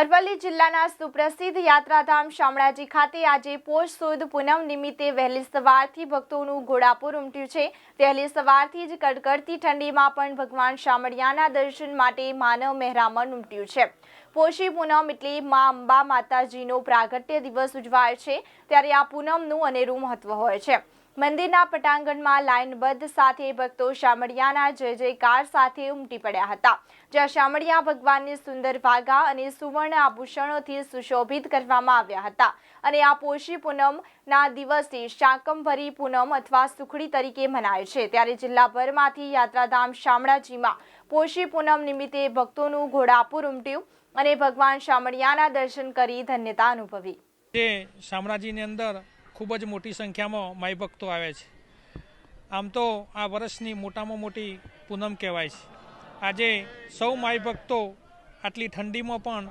અરવલ્લી જિલ્લાના સુપ્રસિદ્ધ યાત્રાધામ શામળાજી ખાતે આજે પોષ સુદ પૂનમ નિમિત્તે વહેલી સવારથી ભક્તોનું ઘોડાપુર ઉમટ્યું છે. વહેલી સવારથી જ કડકડતી ઠંડીમાં પણ ભગવાન શામળિયાના દર્શન માટે માનવ મહેરામણ ઉમટ્યું છે. પોષી પૂનમ એટલે મા અંબા માતાજીનો પ્રાગટ્ય દિવસ ઉજવાય છે. ત્યારે આ પૂનમનું અનેરું મહત્વ હોય છે. મંદિરના પટાંગણમાં લાઇનબદ્ધ સાથે ભક્તો શામળિયાના જય જયકાર સાથે ઉમટી પડ્યા હતા, જ્યાં શામળિયા ભગવાનને સુંદર વાઘા અને સુવર્ણ આભૂષણોથી સુશોભિત કરવામાં આવ્યા હતા અને આ પોષી પૂનમના દિવસે શાકંભરી પૂનમ અથવા સુખડી તરીકે મનાય છે. ત્યારે જિલ્લાભરમાંથી યાત્રાધામ શામળાજીમાં પોષી પૂનમ નિમિત્તે ભક્તોનું ઘોડાપુર ઉમટ્યું અને ભગવાન શામળિયાના દર્શન કરી ધન્યતા અનુભવી. શામળાજીની અંદર ખૂબ જ મોટી સંખ્યામાં માઈ ભક્તો આવે છે. આમ તો આ વર્ષની મોટામાં મોટી પૂનમ કહેવાય છે. આજે સૌ માઈ ભક્તો આટલી ઠંડીમાં પણ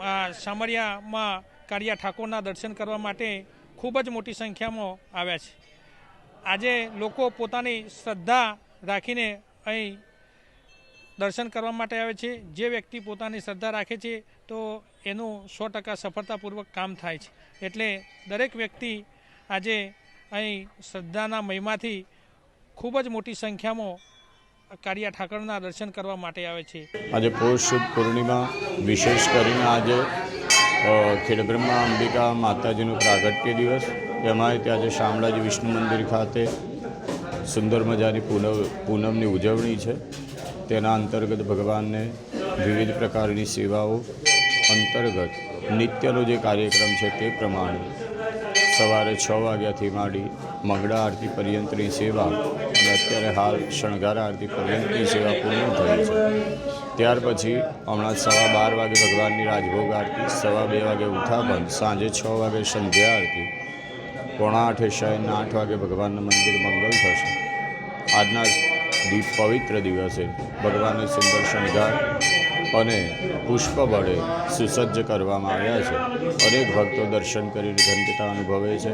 આ શામળિયામાં કાળિયા ઠાકોરના દર્શન કરવા માટે ખૂબ જ મોટી સંખ્યામાં આવ્યા છે. આજે લોકો પોતાની શ્રદ્ધા રાખીને અહીં દર્શન કરવા માટે આવે છે. જે વ્યક્તિ પોતાની શ્રદ્ધા રાખે છે, તો એનું સો ટકા સફળતાપૂર્વક કામ થાય છે. એટલે દરેક વ્યક્તિ આજે અહીં શ્રદ્ધાના મહિમાથી ખૂબ જ મોટી સંખ્યામાં કાળિયા ઠાકરના દર્શન કરવા માટે આવે છે. આજે પૌષ પૂર્ણિમા, વિશેષ કરીને આજે ખેડબ્રહ્મા અંબિકા માતાજીનું પ્રાગટ્ય દિવસ. એમાંય ત્યાં આજે શામળાજી વિષ્ણુ મંદિર ખાતે સુંદર મજાની પૂનમ, પૂનમની ઉજવણી છે. તેના અંતર્ગત ભગવાનને વિવિધ પ્રકારની સેવાઓ અંતર્ગત નિત્યનો જે કાર્યક્રમ છે તે પ્રમાણે સવારે છ વાગ્યાથી માંડી મંગળા આરતી પર્યંતની સેવા અને અત્યારે હાલ શણગાર આરતી પર્યંતની સેવા પૂર્ણ થઈ છે. ત્યાર પછી હમણાં સવા બાર વાગે ભગવાનની રાજભોગ આરતી, સવા બે વાગે ઉઠાપન, સાંજે છ વાગે સંધ્યા આરતી, પોણા આઠે શયન આઠ વાગે ભગવાનના મંદિર મંગલ થશે. આજના દીપ પવિત્ર દિવસે ભગવાનને સુંદર શણગાર અને પુષ્પ વડે સુસજ્જ કરવામાં આવ્યા છે. અનેક ભક્તો દર્શન કરીને ધન્યતા અનુભવે છે.